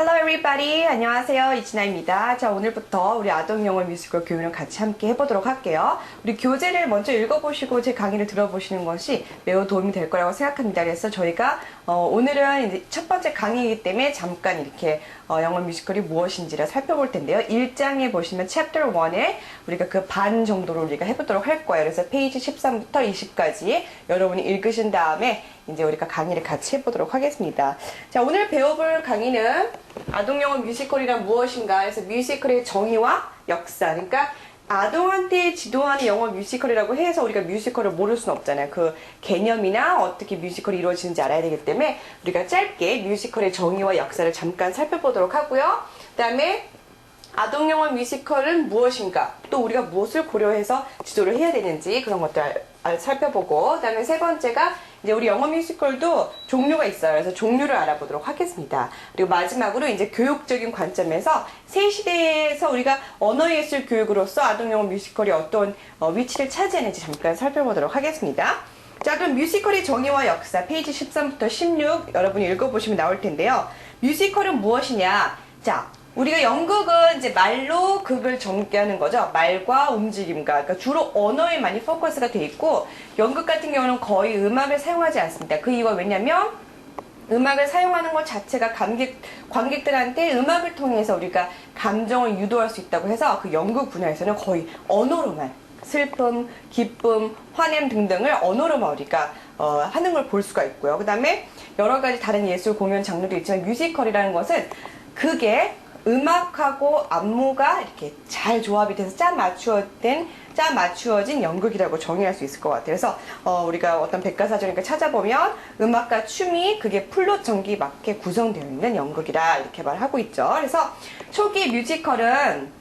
Hello everybody. 안녕하세요. 이진아입니다. 자, 오늘부터 우리 아동 영어 뮤지컬 교육을 같이 함께 해보도록 할게요. 우리 교재를 먼저 읽어보시고 제 강의를 들어보시는 것이 매우 도움이 될 거라고 생각합니다. 그래서 저희가 어, 오늘은 첫 번째 강의이기 때문에 잠깐 이렇게 어, 영어 뮤지컬이 무엇인지를 살펴볼 텐데요. 1장에 보시면 챕터 1에 우리가 그 반 정도로 우리가 해보도록 할 거예요. 그래서 페이지 13부터 20까지 여러분이 읽으신 다음에 이제 우리가 강의를 같이 해보도록 하겠습니다. 자, 오늘 배워볼 강의는 아동영어 뮤지컬이란 무엇인가 해서 뮤지컬의 정의와 역사. 그러니까 아동한테 지도하는 영어 뮤지컬이라고 해서 우리가 뮤지컬을 모를 수는 없잖아요. 그 개념이나 어떻게 뮤지컬이 이루어지는지 알아야 되기 때문에 우리가 짧게 뮤지컬의 정의와 역사를 잠깐 살펴보도록 하고요. 그 다음에 아동 영어 뮤지컬은 무엇인가? 또 우리가 무엇을 고려해서 지도를 해야 되는지 그런 것들 알- 알- 살펴보고 그다음에 세 번째가 이제 우리 영어 뮤지컬도 종류가 있어요. 그래서 종류를 알아보도록 하겠습니다. 그리고 마지막으로 이제 교육적인 관점에서 새 시대에서 우리가 언어 예술 교육으로서 아동 영어 뮤지컬이 어떤 어, 위치를 차지하는지 잠깐 살펴보도록 하겠습니다. 자, 그럼 뮤지컬의 정의와 역사 페이지 13부터 16 여러분이 읽어보시면 나올 텐데요. 뮤지컬은 무엇이냐? 자, 우리가 연극은 이제 말로 극을 전개하는 거죠. 말과 움직임과. 그러니까 주로 언어에 많이 포커스가 돼 있고, 연극 같은 경우는 거의 음악을 사용하지 않습니다. 그 이유가 왜냐면, 음악을 사용하는 것 자체가 관객, 관객들한테 음악을 통해서 우리가 감정을 유도할 수 있다고 해서 그 연극 분야에서는 거의 언어로만 슬픔, 기쁨, 화냄 등등을 언어로만 우리가 어, 하는 걸 볼 수가 있고요. 그 다음에 여러 가지 다른 예술 공연 장르도 있지만 뮤지컬이라는 것은 그게 음악하고 안무가 이렇게 잘 조합이 돼서 짜 맞추어진 짜 맞추어진 연극이라고 정의할 수 있을 것 같아요. 그래서 어, 우리가 어떤 백과사전이니까 찾아보면 음악과 춤이 그게 플롯 전기 맞게 구성되어 있는 연극이라 이렇게 말하고 있죠. 그래서 초기 뮤지컬은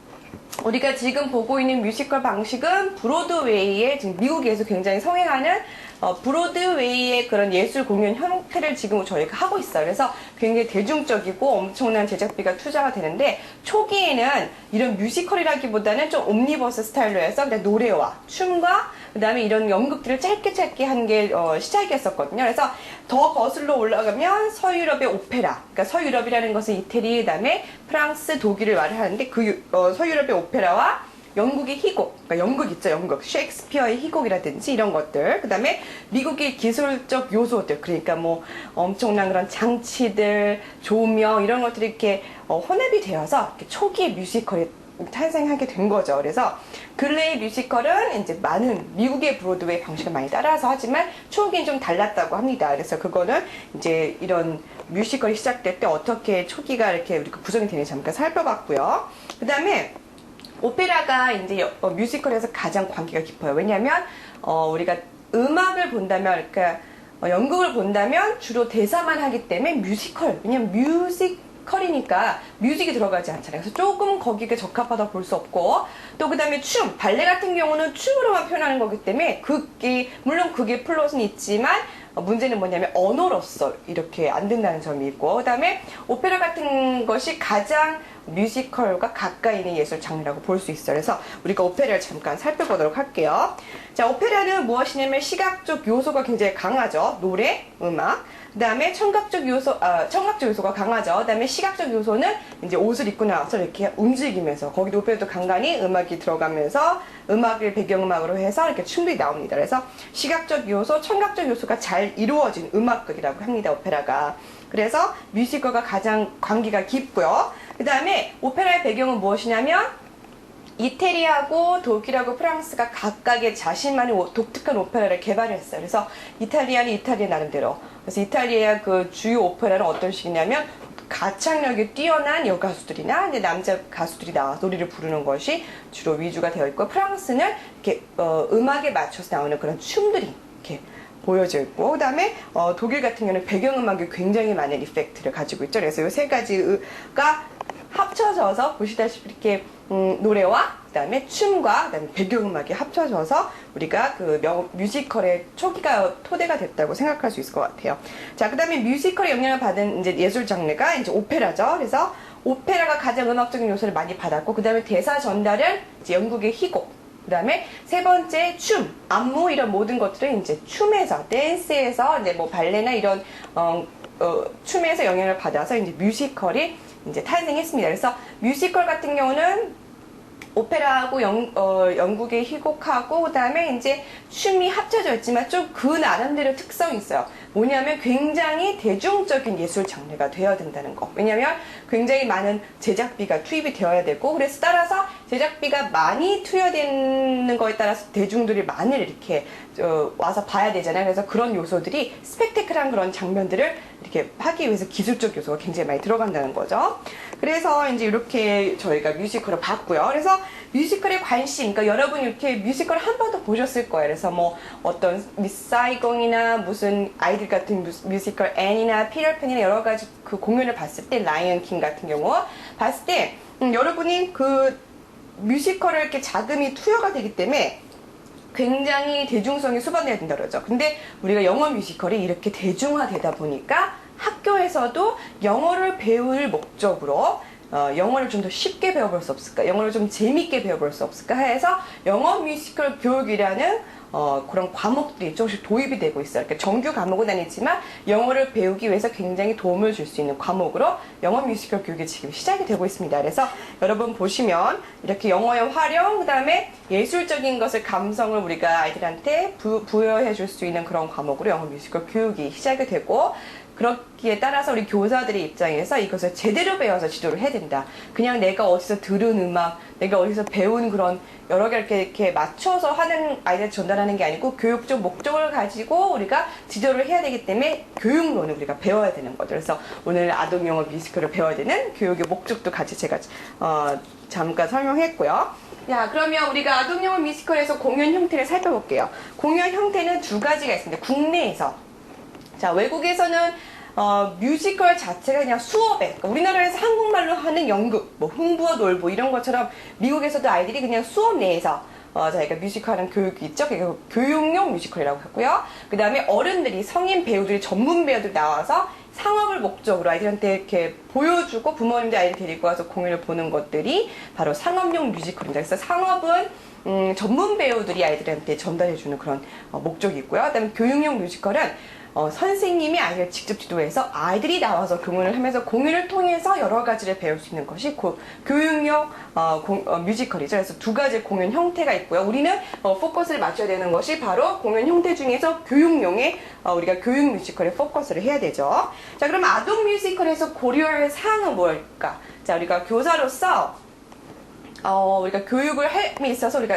우리가 지금 보고 있는 뮤지컬 방식은 브로드웨이의 지금 미국에서 굉장히 성행하는 어, 브로드웨이의 그런 예술 공연 형태를 지금 저희가 하고 있어요. 그래서 굉장히 대중적이고 엄청난 제작비가 투자가 되는데 초기에는 이런 뮤지컬이라기보다는 좀 옴니버스 스타일로 해서 노래와 춤과 그다음에 이런 연극들을 짧게 짧게 한 게 어, 시작이었었거든요. 그래서 더 거슬러 올라가면 서유럽의 오페라, 그러니까 서유럽이라는 것은 이태리, 그다음에 프랑스, 독일을 말을 하는데 그 유- 어, 서유럽의 오페라와 영국의 희곡, 그러니까 연극 있죠, 연극. 셰익스피어의 희곡이라든지 이런 것들. 그 다음에 미국의 기술적 요소들, 그러니까 뭐 엄청난 그런 장치들, 조명, 이런 것들이 이렇게 어, 혼합이 되어서 이렇게 초기의 뮤지컬이 탄생하게 된 거죠. 그래서 근래의 뮤지컬은 이제 많은 미국의 브로드웨이 방식을 많이 따라서 하지만 초기엔 좀 달랐다고 합니다. 그래서 그거는 이제 이런 뮤지컬이 시작될 때 어떻게 초기가 이렇게 우리가 구성이 되는지 잠깐 살펴봤고요. 그 다음에 오페라가 이제 여- 어, 뮤지컬에서 가장 관계가 깊어요. 왜냐하면 어, 우리가 음악을 본다면, 그러니까 어, 연극을 본다면 주로 대사만 하기 때문에 뮤지컬, 왜냐면 뮤지컬이니까 뮤직이 들어가지 않잖아요. 그래서 조금 거기에 적합하다 볼 수 없고 또 그다음에 춤, 발레 같은 경우는 춤으로만 표현하는 거기 때문에 극이 물론 그게 플롯은 있지만 어, 문제는 뭐냐면 언어로서 이렇게 안 된다는 점이 있고 그다음에 오페라 같은 것이 가장 뮤지컬과 가까이 있는 예술 장르라고 볼 수 있어요. 그래서 우리가 오페라를 잠깐 살펴보도록 할게요. 자, 오페라는 무엇이냐면 시각적 요소가 굉장히 강하죠. 노래, 음악. 그다음에 청각적 요소, 아, 청각적 요소가 강하죠. 그다음에 시각적 요소는 이제 옷을 입고 나와서 이렇게 움직이면서 거기도 오페라도 간간히 음악이 들어가면서 음악을 배경음악으로 해서 이렇게 춤들이 나옵니다. 그래서 시각적 요소, 청각적 요소가 잘 이루어진 음악극이라고 합니다. 오페라가. 그래서 뮤지컬과 가장 관계가 깊고요. 그 다음에 오페라의 배경은 무엇이냐면 이태리하고 독일하고 프랑스가 각각의 자신만의 오- 독특한 오페라를 개발했어요. 그래서 이탈리아는 이탈리아 나름대로. 그래서 이탈리아 그 주요 오페라는 어떤 식이냐면 가창력이 뛰어난 여가수들이나 남자 가수들이 나와서 노래를 부르는 것이 주로 위주가 되어 있고 프랑스는 이렇게 어, 음악에 맞춰서 나오는 그런 춤들이 이렇게 보여져 있고 그다음에 어, 독일 같은 경우는 배경음악이 굉장히 많은 이펙트를 가지고 있죠. 그래서 이 세 가지가 합쳐져서 보시다시피 이렇게 음, 노래와 그다음에 춤과 그다음에 배경음악이 합쳐져서 우리가 그 명- 뮤지컬의 초기가 토대가 됐다고 생각할 수 있을 것 같아요. 자, 그다음에 뮤지컬의 영향을 받은 이제 예술 장르가 이제 오페라죠. 그래서 오페라가 가장 음악적인 요소를 많이 받았고 그다음에 대사 전달은 이제 영국의 희곡 그 다음에 세 번째 춤, 안무 이런 모든 것들은 이제 춤에서, 댄스에서 이제 뭐 발레나 이런 어, 어, 춤에서 영향을 받아서 이제 뮤지컬이 이제 탄생했습니다. 그래서 뮤지컬 같은 경우는 오페라하고 영, 어, 영국의 희곡하고 그다음에 이제 춤이 합쳐져 있지만 좀 그 나름대로 특성이 있어요. 뭐냐면 굉장히 대중적인 예술 장르가 되어야 된다는 거. 왜냐면 굉장히 많은 제작비가 투입이 되어야 되고 그래서 따라서 제작비가 많이 투여되는 거에 따라서 대중들이 많이 이렇게 어, 와서 봐야 되잖아요. 그래서 그런 요소들이 스펙테클한 그런 장면들을 이렇게 하기 위해서 기술적 요소가 굉장히 많이 들어간다는 거죠. 그래서 이제 이렇게 저희가 뮤지컬을 봤고요. 그래서 뮤지컬에 관심, 그러니까 여러분 이렇게 뮤지컬 한 번도 보셨을 거예요. 그래서 뭐 어떤 미스 사이공이나 무슨 아이들 같은 뮤- 뮤지컬 앤이나 피터팬이나 여러 가지 그 공연을 봤을 때 라이언 킹 같은 경우 봤을 때 음, 여러분이 그 뮤지컬을 이렇게 자금이 투여가 되기 때문에 굉장히 대중성이 수반돼야 된다 그러죠. 근데 우리가 영어 뮤지컬이 이렇게 대중화되다 보니까 학교에서도 영어를 배울 목적으로 어, 영어를 좀 더 쉽게 배워볼 수 없을까? 영어를 좀 재밌게 배워볼 수 없을까? 해서 영어 뮤지컬 교육이라는 어, 그런 과목들이 조금씩 도입이 되고 있어요. 이렇게 정규 과목은 아니지만 영어를 배우기 위해서 굉장히 도움을 줄 수 있는 과목으로 영어 뮤지컬 교육이 지금 시작이 되고 있습니다. 그래서 여러분 보시면 이렇게 영어의 활용, 그 다음에 예술적인 것을 감성을 우리가 아이들한테 부, 부여해 줄 수 있는 그런 과목으로 영어 뮤지컬 교육이 시작이 되고 그렇기에 따라서 우리 교사들의 입장에서 이것을 제대로 배워서 지도를 해야 된다. 그냥 내가 어디서 들은 음악, 내가 어디서 배운 그런 여러 개 이렇게, 이렇게 맞춰서 하는 아이들 전달하는 게 아니고 교육적 목적을 가지고 우리가 지도를 해야 되기 때문에 교육론을 우리가 배워야 되는 거죠. 그래서 오늘 아동 영어 뮤지컬을 배워야 되는 교육의 목적도 같이 제가 어, 잠깐 설명했고요. 자, 그러면 우리가 아동 영어 뮤지컬에서 공연 형태를 살펴볼게요. 공연 형태는 두 가지가 있습니다. 국내에서 자, 외국에서는 어, 뮤지컬 자체가 그냥 수업에, 그러니까 우리나라에서 한국말로 하는 연극, 뭐 흥부와 놀부 이런 것처럼 미국에서도 아이들이 그냥 수업 내에서 어, 저희가 뮤지컬하는 교육이 있죠. 그게 교육용 뮤지컬이라고 하고요. 그 다음에 어른들이 성인 배우들이 전문 배우들 나와서 상업을 목적으로 아이들한테 이렇게 보여주고 부모님들 아이들 데리고 와서 공연을 보는 것들이 바로 상업용 뮤지컬입니다. 그래서 상업은 음, 전문 배우들이 아이들한테 전달해주는 그런 어, 목적이 있고요. 그다음에 교육용 뮤지컬은 어, 선생님이 아이를 직접 지도해서 아이들이 나와서 공연을 하면서 공연을 통해서 여러 가지를 배울 수 있는 것이 고, 교육용 어, 공- 어, 뮤지컬이죠. 그래서 두 가지 공연 형태가 있고요. 우리는 어, 포커스를 맞춰야 되는 것이 바로 공연 형태 중에서 교육용의 어, 우리가 교육 뮤지컬에 포커스를 해야 되죠. 자, 그럼 아동 뮤지컬에서 고려할 사항은 뭘까? 자, 우리가 교사로서 어, 우리가 교육을 함에 있어서 우리가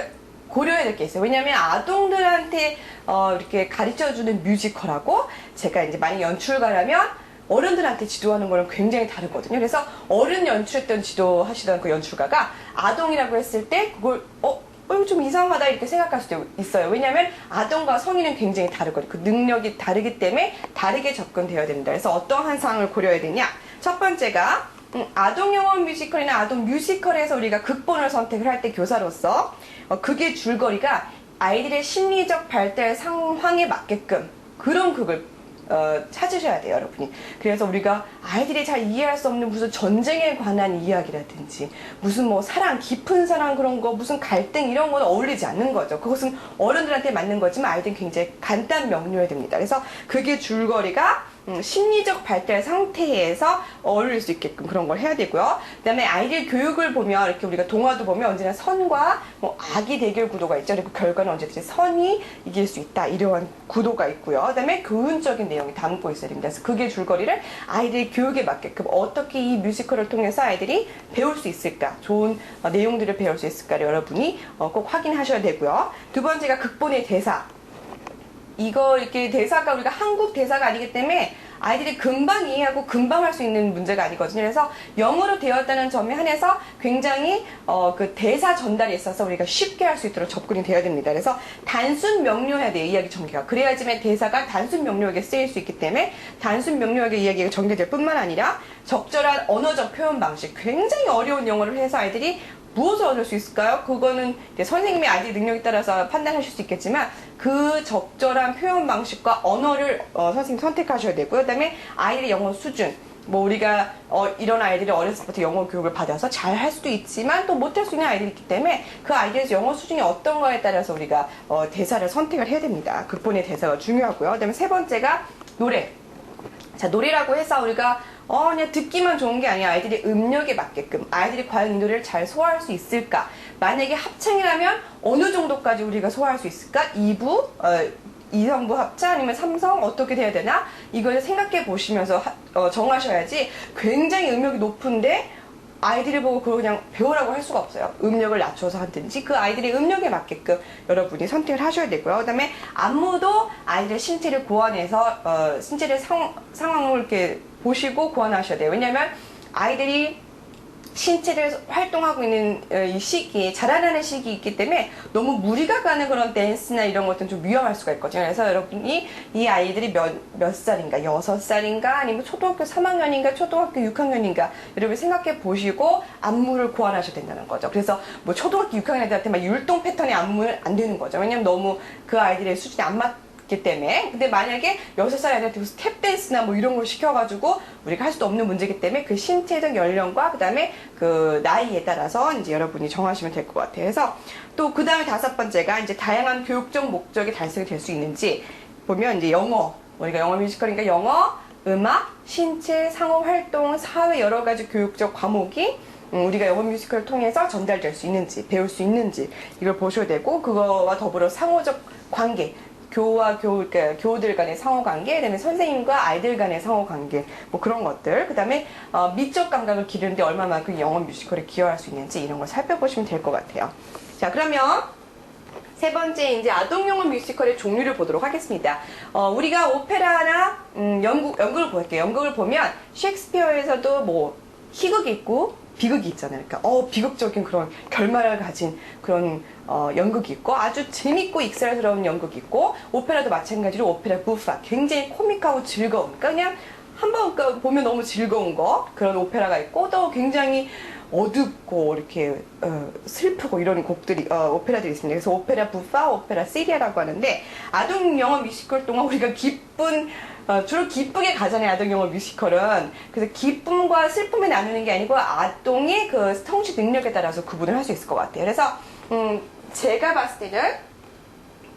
고려해야 될 게 있어요. 왜냐하면 아동들한테 어, 이렇게 가르쳐주는 뮤지컬하고 제가 이제 만약 연출가라면 어른들한테 지도하는 거랑 굉장히 다르거든요. 그래서 어른 연출했던 지도하시던 그 연출가가 아동이라고 했을 때 그걸 어, 어, 좀 이상하다 이렇게 생각할 수도 있어요. 왜냐하면 아동과 성인은 굉장히 다르거든요. 그 능력이 다르기 때문에 다르게 접근되어야 된다. 그래서 어떠한 사항을 고려해야 되냐? 첫 번째가 음, 아동 영어 뮤지컬이나 아동 뮤지컬에서 우리가 극본을 선택을 할 때 교사로서 어, 그게 줄거리가 아이들의 심리적 발달 상황에 맞게끔 그런 극을 어, 찾으셔야 돼요, 여러분이. 그래서 우리가 아이들이 잘 이해할 수 없는 무슨 전쟁에 관한 이야기라든지, 무슨 뭐 사랑, 깊은 사랑 그런 거, 무슨 갈등 이런 거는 어울리지 않는 거죠. 그것은 어른들한테 맞는 거지만 아이들은 굉장히 간단 명료해야 됩니다. 그래서 그게 줄거리가 음, 심리적 발달 상태에서 어울릴 수 있게끔 그런 걸 해야 되고요. 그다음에 아이들 교육을 보면 이렇게 우리가 동화도 보면 언제나 선과 뭐 악이 대결 구도가 있죠. 그리고 결과는 언제든지 선이 이길 수 있다 이러한 구도가 있고요. 그다음에 교훈적인 내용이 담고 있어야 됩니다. 그래서 그게 줄거리를 아이들 교육에 맞게끔 어떻게 이 뮤지컬을 통해서 아이들이 배울 수 있을까, 좋은 어, 내용들을 배울 수 있을까를 여러분이 어, 꼭 확인하셔야 되고요. 두 번째가 극본의 대사. 이거 이렇게 대사가 우리가 한국 대사가 아니기 때문에 아이들이 금방 이해하고 금방 할 수 있는 문제가 아니거든요. 그래서 영어로 되었다는 점에 한해서 굉장히 어, 그 대사 전달에 있어서 우리가 쉽게 할 수 있도록 접근이 되어야 됩니다. 그래서 단순 명료해야 돼요. 이야기 전개가. 그래야지만 대사가 단순 명료하게 쓰일 수 있기 때문에 단순 명료하게 이야기가 전개될 뿐만 아니라 적절한 언어적 표현 방식. 굉장히 어려운 영어를 해서 아이들이 무엇을 얻을 수 있을까요? 그거는 선생님의 아이들 능력에 따라서 판단하실 수 있겠지만 그 적절한 표현 방식과 언어를 어, 선생님 선택하셔야 되고요. 그다음에 아이들의 영어 수준. 뭐 우리가 어, 이런 아이들이 어렸을 때부터 영어 교육을 받아서 잘 할 수도 있지만 또 못할 수 있는 아이들이 있기 때문에 그 아이들의 영어 수준이 어떤 거에 따라서 우리가 어, 대사를 선택을 해야 됩니다. 극본의 대사가 중요하고요. 그다음에 세 번째가 노래. 자, 노래라고 해서 우리가 어, 그냥 듣기만 좋은 게 아니야. 아이들이 음력에 맞게끔 아이들이 과연 이 노래를 잘 소화할 수 있을까? 만약에 합창이라면 어느 정도까지 우리가 소화할 수 있을까? 2부, 어, 이성부 합창 아니면 삼성 어떻게 돼야 되나? 이걸 생각해 보시면서 하- 어, 정하셔야지 굉장히 음역이 높은데 아이들이 보고 그걸 그냥 배우라고 할 수가 없어요. 음력을 낮춰서 하든지 그 아이들의 음력에 맞게끔 여러분이 선택을 하셔야 되고요. 그다음에 안무도 아이들의 신체를 고안해서 어, 신체를 상, 상황을 이렇게 보시고 고안하셔야 돼요. 왜냐하면 아이들이 신체를 활동하고 있는 어, 이 시기에 자라나는 시기 있기 때문에 너무 무리가 가는 그런 댄스나 이런 것들은 좀 위험할 수가 있거든요. 그래서 여러분이 이 아이들이 몇, 몇 살인가, 여섯 살인가, 아니면 초등학교 3학년인가, 초등학교 6학년인가, 여러분 생각해 보시고 안무를 고안하셔야 된다는 거죠. 그래서 뭐 초등학교 6학년 애들한테 막 율동 패턴의 안무는 안 되는 거죠. 왜냐면 너무 그 아이들의 수준이 안 맞, 기 때문에 근데 만약에 여섯 살 애들한테 무슨 스텝 댄스나 뭐 이런 걸 시켜가지고 우리가 할 수도 없는 문제이기 때문에 그 신체적 연령과 그 다음에 그 나이에 따라서 이제 여러분이 정하시면 될 것 같아요. 그래서 또 그 다음에 다섯 번째가 이제 다양한 교육적 목적이 달성이 될 수 있는지 보면 이제 영어 우리가 영어 뮤지컬이니까 영어, 음악, 신체, 상호 활동, 사회 여러 가지 교육적 과목이 음, 우리가 영어 뮤지컬을 통해서 전달될 수 있는지 배울 수 있는지 이걸 보셔야 되고 그거와 더불어 상호적 관계 교와 교, 그러니까 교우들 간의 상호 관계, 그다음에 선생님과 아이들 간의 상호 관계, 뭐 그런 것들, 그다음에 어, 미적 감각을 기르는데 얼마만큼 영어 뮤지컬에 기여할 수 있는지 이런 걸 살펴보시면 될 것 같아요. 자, 그러면 세 번째 이제 아동 영어 뮤지컬의 종류를 보도록 하겠습니다. 어, 우리가 오페라나 음, 연극 연극을 볼게요. 연극을 보면 셰익스피어에서도 뭐 희극이 있고 비극이 있잖아요. 그러니까 어 비극적인 그런 결말을 가진 그런 어, 연극이 있고 아주 재밌고 익살스러운 연극이 있고 오페라도 마찬가지로 오페라 부파 굉장히 코믹하고 즐거운 그러니까 그냥 한번 그 보면 너무 즐거운 거 그런 오페라가 있고 또 굉장히 어둡고 이렇게 어, 슬프고 이런 곡들이 어, 오페라들이 있습니다. 그래서 오페라 부파, 오페라 시리아라고 하는데 아동 영어 뮤지컬 동안 우리가 기쁜 어, 주로 기쁘게 가잖아요 아동 영어 뮤지컬은 그래서 기쁨과 슬픔을 나누는 게 아니고 아동의 그 성취 능력에 따라서 구분을 할 수 있을 것 같아요. 그래서 음, 제가 봤을 때는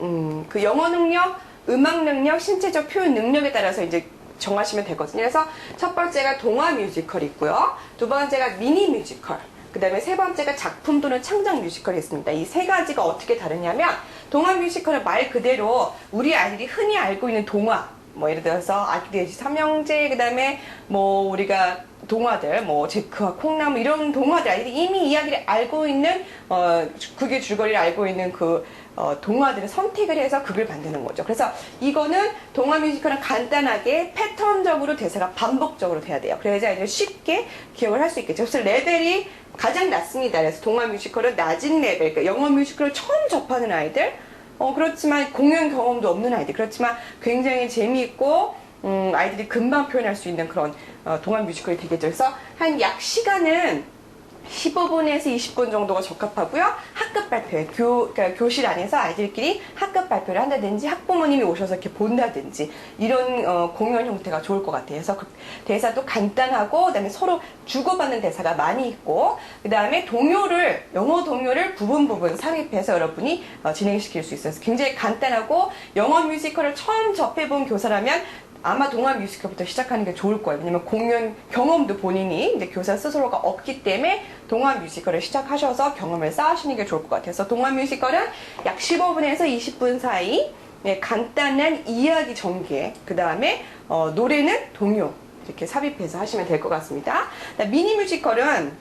음, 그 영어 능력, 음악 능력, 신체적 표현 능력에 따라서 이제 정하시면 되거든요. 그래서 첫 번째가 동화 뮤지컬이 있고요. 두 번째가 미니 뮤지컬. 그 다음에 세 번째가 작품 또는 창작 뮤지컬이 있습니다. 이 세 가지가 어떻게 다르냐면 동화 뮤지컬은 말 그대로 우리 아이들이 흔히 알고 있는 동화 뭐 예를 들어서 아기돼지 삼형제 그다음에 뭐 우리가 동화들 뭐 제크와 콩나무 이런 동화들 아이들이 이미 이야기를 알고 있는 어 그게 줄거리를 알고 있는 그 어, 동화들을 선택을 해서 극을 만드는 거죠. 그래서 이거는 동화 뮤지컬은 간단하게 패턴적으로 대사가 반복적으로 돼야 돼요. 그래야지 아이들 쉽게 기억을 할 수 있겠죠. 그래서 레벨이 가장 낮습니다. 그래서 동화 뮤지컬은 낮은 레벨, 그러니까 영어 뮤지컬을 처음 접하는 아이들, 어, 그렇지만 공연 경험도 없는 아이들, 그렇지만 굉장히 재미있고, 음, 아이들이 금방 표현할 수 있는 그런 어, 동화 뮤지컬이 되겠죠. 그래서 한 약 시간은 15분에서 20분 정도가 적합하고요. 학급 발표, 교, 그러니까 교실 안에서 아이들끼리 학급 발표를 한다든지 학부모님이 오셔서 이렇게 본다든지 이런 어, 공연 형태가 좋을 것 같아요. 그래서 그 대사도 간단하고 그다음에 서로 주고받는 대사가 많이 있고 그다음에 동요를 영어 동요를 부분 부분 삽입해서 여러분이 어, 진행시킬 수 있어서 굉장히 간단하고 영어 뮤지컬을 처음 접해본 교사라면 아마 동화 뮤지컬부터 시작하는 게 좋을 거예요. 왜냐면 공연 경험도 본인이 이제 교사 스스로가 없기 때문에 동화 뮤지컬을 시작하셔서 경험을 쌓으시는 게 좋을 것 같아요. 그래서 동화 뮤지컬은 약 15분에서 20분 사이 네, 간단한 이야기 전개, 그 다음에 어, 노래는 동요 이렇게 삽입해서 하시면 될 것 같습니다. 미니 뮤지컬은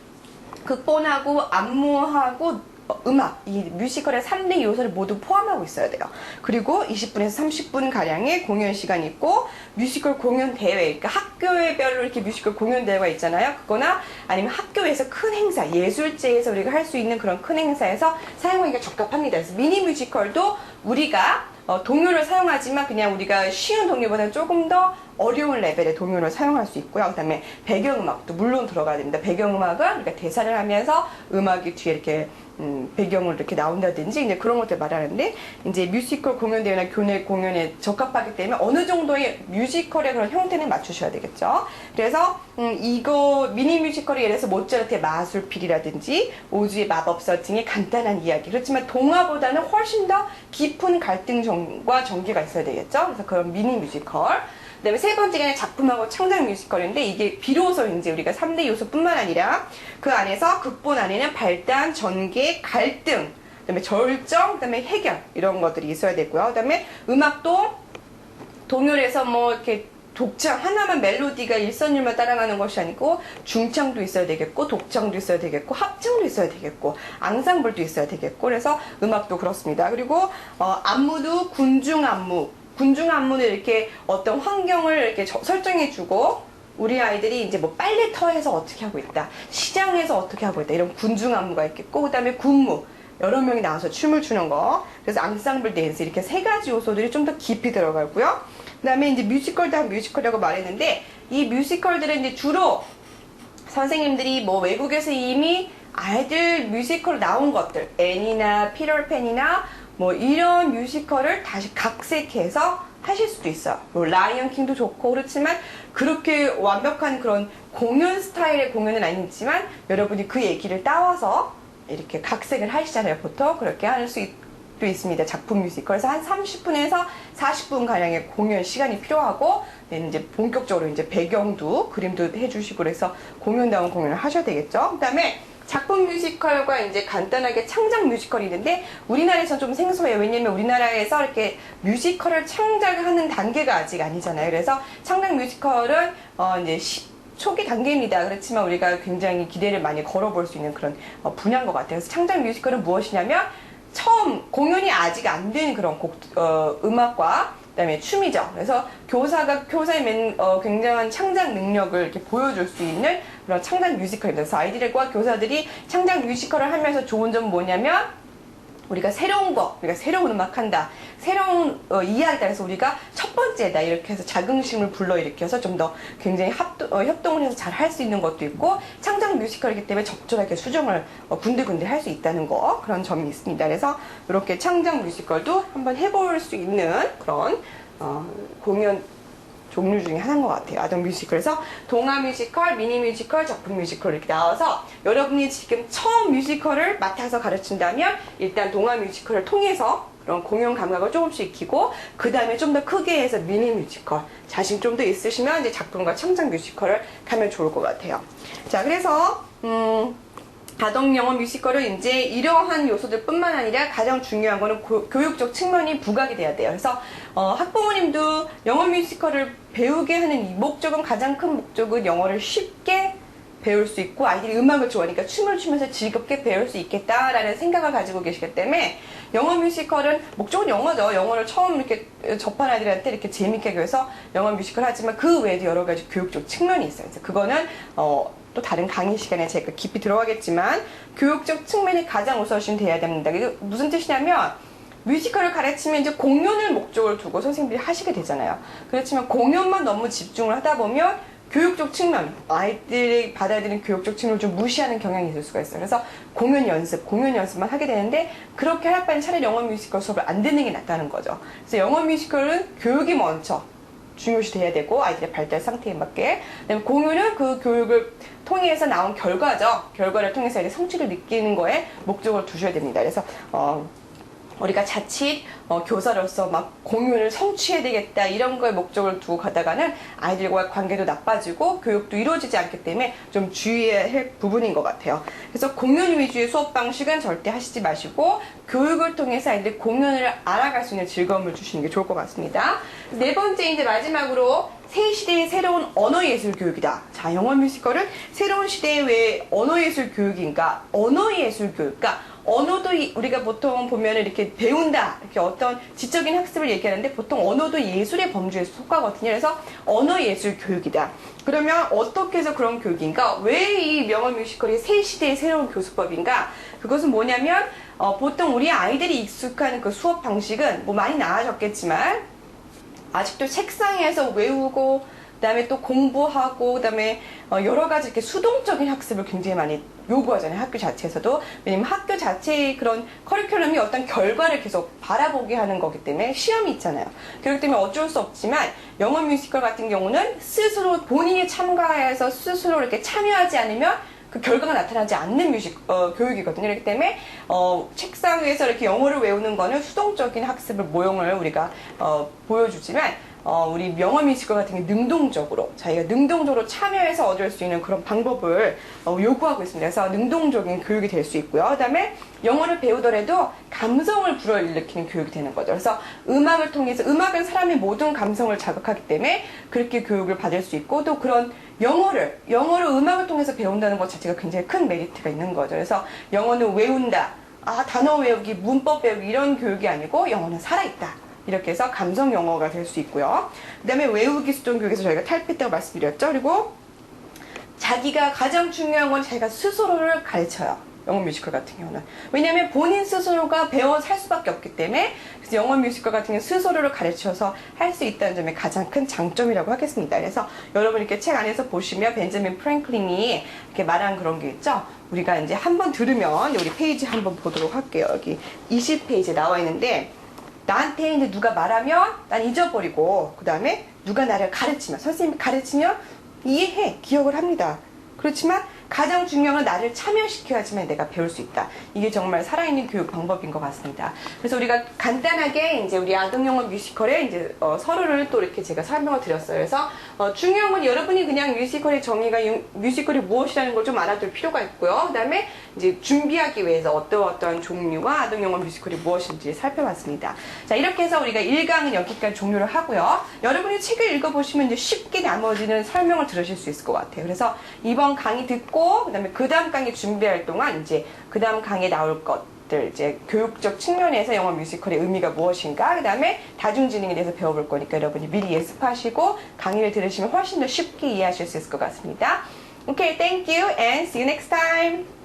극본하고 안무하고 어, 음악, 이 뮤지컬의 3대 요소를 모두 포함하고 있어야 돼요. 그리고 20분에서 30분 가량의 공연 시간이 있고 뮤지컬 공연 대회, 그러니까 학교별로 이렇게 뮤지컬 공연 대회가 있잖아요. 그거나 아니면 학교에서 큰 행사, 예술제에서 우리가 할 수 있는 그런 큰 행사에서 사용하기가 적합합니다. 그래서 미니 뮤지컬도 우리가 어, 동요를 사용하지만 그냥 우리가 쉬운 동요보다는 조금 더 어려운 레벨의 동요를 사용할 수 있고요. 그 다음에 배경음악도 물론 들어가야 됩니다. 배경음악은 그러니까 대사를 하면서 음악이 뒤에 이렇게 음, 배경으로 이렇게 나온다든지 이제 그런 것들 말하는데 이제 뮤지컬 공연 대회나 교내 공연에 적합하기 때문에 어느 정도의 뮤지컬의 그런 형태는 맞추셔야 되겠죠. 그래서 음, 이거 미니 뮤지컬이 예를 들어서 모차르트의 마술필이라든지 오즈의 마법사 등의 간단한 이야기 그렇지만 동화보다는 훨씬 더 깊은 갈등과 전개가 있어야 되겠죠. 그래서 그런 미니 뮤지컬 그다음에 세 번째가 작품하고 창작 뮤지컬인데 이게 비로소 이제 우리가 3대 요소뿐만 아니라 그 안에서 극본 안에는 발단, 전개, 갈등, 그다음에 절정, 그다음에 해결 이런 것들이 있어야 되고요. 그다음에 음악도 동요에서 뭐 이렇게 독창 하나만 멜로디가 일선율만 따라가는 것이 아니고 중창도 있어야 되겠고 독창도 있어야 되겠고 합창도 있어야 되겠고 앙상블도 있어야 되겠고 그래서 음악도 그렇습니다. 그리고 어, 안무도 군중 안무 군중 안무는 이렇게 어떤 환경을 이렇게 저- 설정해주고 우리 아이들이 이제 뭐 빨래터에서 어떻게 하고 있다 시장에서 어떻게 하고 있다 이런 군중 안무가 있겠고 그다음에 군무 여러 명이 나와서 춤을 추는 거. 그래서 앙상블 댄스 이렇게 세 가지 요소들이 좀 더 깊이 들어가고요. 그다음에 이제 뮤지컬도 한 뮤지컬이라고 말했는데 이 뮤지컬들은 이제 주로 선생님들이 뭐 외국에서 이미 아이들 뮤지컬 나온 것들 애니나 피터팬이나 뭐 이런 뮤지컬을 다시 각색해서 하실 수도 있어요. 뭐 라이언 킹도 좋고 그렇지만 그렇게 완벽한 그런 공연 스타일의 공연은 아니지만 여러분이 그 얘기를 따와서 이렇게 각색을 하시잖아요. 보통 그렇게 할수도 있습니다. 작품 뮤지컬. 그래서 한 30분에서 40분 가량의 공연 시간이 필요하고 네, 이제 본격적으로 이제 배경도 그림도 해주시고 그래서 공연다운 공연을 하셔야 되겠죠. 그다음에 작품 뮤지컬과 이제 간단하게 창작 뮤지컬이 있는데 우리나라에서 좀 생소해요. 왜냐면 우리나라에서 이렇게 뮤지컬을 창작하는 단계가 아직 아니잖아요. 그래서 창작 뮤지컬은 어 이제 시- 초기 단계입니다. 그렇지만 우리가 굉장히 기대를 많이 걸어볼 수 있는 그런 어, 분야인 것 같아요. 그래서 창작 뮤지컬은 무엇이냐면 처음 공연이 아직 안 된 그런 곡, 어, 음악과 그다음에 춤이죠. 그래서 교사가 교사의 맨, 어, 굉장한 창작 능력을 이렇게 보여줄 수 있는 그런 창작 뮤지컬입니다. 그래서 아이들과 교사들이 창작 뮤지컬을 하면서 좋은 점은 뭐냐면 우리가 새로운 거, 우리가 새로운 음악 한다, 새로운 어, 이야기다 해서 우리가 첫 번째다 이렇게 해서 자긍심을 불러일으켜서 좀 더 굉장히 합도, 어, 협동을 해서 잘 할 수 있는 것도 있고 창작 뮤지컬이기 때문에 적절하게 수정을 어, 군데군데 할 수 있다는 거 그런 점이 있습니다. 그래서 이렇게 창작 뮤지컬도 한번 해볼 수 있는 그런 어, 공연 종류 중에 하나인 것 같아요. 아동 뮤지컬에서 동화 뮤지컬, 미니 뮤지컬, 작품 뮤지컬 이렇게 나와서 여러분이 지금 처음 뮤지컬을 맡아서 가르친다면 일단 동화 뮤지컬을 통해서 그런 공연 감각을 조금씩 익히고 그 다음에 좀 더 크게 해서 미니 뮤지컬 자신 좀 더 있으시면 이제 작품과 창작 뮤지컬을 가면 좋을 것 같아요. 자 그래서 음. 아동 영어 뮤지컬은 이제 이러한 요소들뿐만 아니라 가장 중요한 거는 고- 교육적 측면이 부각이 돼야 돼요. 그래서 어, 학부모님도 영어 뮤지컬을 배우게 하는 이 목적은 가장 큰 목적은 영어를 쉽게 배울 수 있고 아이들이 음악을 좋아하니까 춤을 추면서 즐겁게 배울 수 있겠다라는 생각을 가지고 계시기 때문에 영어 뮤지컬은 목적은 영어죠. 영어를 처음 이렇게 접한 아이들한테 이렇게 재밌게 위해서 영어 뮤지컬 하지만 그 외에도 여러 가지 교육적 측면이 있어요. 그래서 그거는 어, 또 다른 강의 시간에 제가 깊이 들어가겠지만 교육적 측면이 가장 우선시 돼야 됩니다. 이게 무슨 뜻이냐면 뮤지컬을 가르치면 이제 공연을 목적으로 두고 선생님들이 하시게 되잖아요. 그렇지만 공연만 너무 집중을 하다 보면 교육적 측면, 아이들이 받아들이는 교육적 측면을 좀 무시하는 경향이 있을 수가 있어요. 그래서 공연 연습, 공연 연습만 하게 되는데 그렇게 할 바엔 차라리 영어 뮤지컬 수업을 안 듣는 게 낫다는 거죠. 그래서 영어 뮤지컬은 교육이 먼저 중요시 돼야 되고 아이들의 발달 상태에 맞게. 그다음에 공유는 그 교육을 통해서 나온 결과죠. 결과를 통해서 이제 성취를 느끼는 거에 목적을 두셔야 됩니다. 그래서 어, 우리가 자칫 어, 교사로서 막 공연을 성취해야 되겠다 이런 거에 목적을 두고 가다가는 아이들과 관계도 나빠지고 교육도 이루어지지 않기 때문에 좀 주의해야 할 부분인 것 같아요. 그래서 공연 위주의 수업 방식은 절대 하시지 마시고 교육을 통해서 아이들 공연을 알아갈 수 있는 즐거움을 주시는 게 좋을 것 같습니다. 네 번째 이제 마지막으로 새 시대의 새로운 언어예술 교육이다. 자, 영어 뮤지컬은 새로운 시대의 왜 언어예술 교육인가? 언어예술 교육. 그러니까 언어도 이- 우리가 보통 보면 이렇게 배운다. 이렇게 어떤 지적인 학습을 얘기하는데 보통 언어도 예술의 범주에 속하거든요. 그래서 언어 예술 교육이다. 그러면 어떻게 해서 그런 교육인가? 왜이 영어 뮤지컬이 새 시대의 새로운 교수법인가? 그것은 뭐냐면 어, 보통 우리 아이들이 익숙한 그 수업 방식은 뭐 많이 나아졌겠지만 아직도 책상에서 외우고 그다음에 또 공부하고 그다음에 어, 여러 가지 이렇게 수동적인 학습을 굉장히 많이 요구하잖아요 학교 자체에서도 왜냐면 학교 자체의 그런 커리큘럼이 어떤 결과를 계속 바라보게 하는 거기 때문에 시험이 있잖아요 그렇기 때문에 어쩔 수 없지만 영어 뮤지컬 같은 경우는 스스로 본인이 참가해서 스스로 이렇게 참여하지 않으면 그 결과가 나타나지 않는 뮤직 어, 교육이거든요. 그렇기 때문에 어, 책상 위에서 이렇게 영어를 외우는 거는 수동적인 학습을 모형을 우리가 어, 보여주지만 어, 우리 명어 뮤지컬 같은 게 능동적으로 자기가 능동적으로 참여해서 얻을 수 있는 그런 방법을 어, 요구하고 있습니다. 그래서 능동적인 교육이 될 수 있고요. 그다음에 영어를 배우더라도 감성을 불어일으키는 교육이 되는 거죠. 그래서 음악을 통해서 음악은 사람의 모든 감성을 자극하기 때문에 그렇게 교육을 받을 수 있고 또 그런 영어를 영어를 음악을 통해서 배운다는 것 자체가 굉장히 큰 메리트가 있는 거죠. 그래서 영어는 외운다. 아, 단어 외우기, 문법 배우기 이런 교육이 아니고 영어는 살아있다. 이렇게 해서 감성 영어가 될 수 있고요. 그 다음에 외우기 수동 교육에서 저희가 탈피했다고 말씀드렸죠. 그리고 자기가 가장 중요한 건 자기가 스스로를 가르쳐요. 영어 뮤지컬 같은 경우는. 왜냐하면 본인 스스로가 배워 살 수밖에 없기 때문에 그래서 영어 뮤지컬 같은 경우는 스스로를 가르쳐서 할 수 있다는 점이 가장 큰 장점이라고 하겠습니다. 그래서 여러분 이렇게 책 안에서 보시면 벤자민 프랭클린이 이렇게 말한 그런 게 있죠. 우리가 이제 한번 들으면 우리 페이지 한번 보도록 할게요. 여기 20페이지에 나와 있는데 나한테 이제 누가 말하면 난 잊어버리고 그 다음에 누가 나를 가르치면 선생님이 가르치면 이해해 기억을 합니다. 그렇지만 가장 중요한 건 나를 참여시켜야지만 내가 배울 수 있다. 이게 정말 살아있는 교육 방법인 것 같습니다. 그래서 우리가 간단하게 이제 우리 아동영어 뮤지컬의 이제 어, 서류를 또 이렇게 제가 설명을 드렸어요. 그래서 어, 중요한 건 여러분이 그냥 뮤지컬의 정의가 유- 뮤지컬이 무엇이라는 걸 좀 알아둘 필요가 있고요. 그다음에 이제 준비하기 위해서 어떠 어떠한 종류와 아동영어 뮤지컬이 무엇인지 살펴봤습니다. 자 이렇게 해서 우리가 1강은 여기까지 종료를 하고요. 여러분이 책을 읽어보시면 이제 쉽게 나머지는 설명을 들으실 수 있을 것 같아요. 그래서 이번 강의 듣고 그다음에 그 다음 강의 준비할 동안 이제 그 다음 강의에 나올 것들 이제 교육적 측면에서 영어 뮤지컬의 의미가 무엇인가 그다음에 다중지능에 대해서 배워볼 거니까 여러분이 미리 예습하시고 강의를 들으시면 훨씬 더 쉽게 이해하실 수 있을 것 같습니다. Okay, thank you and see you next time.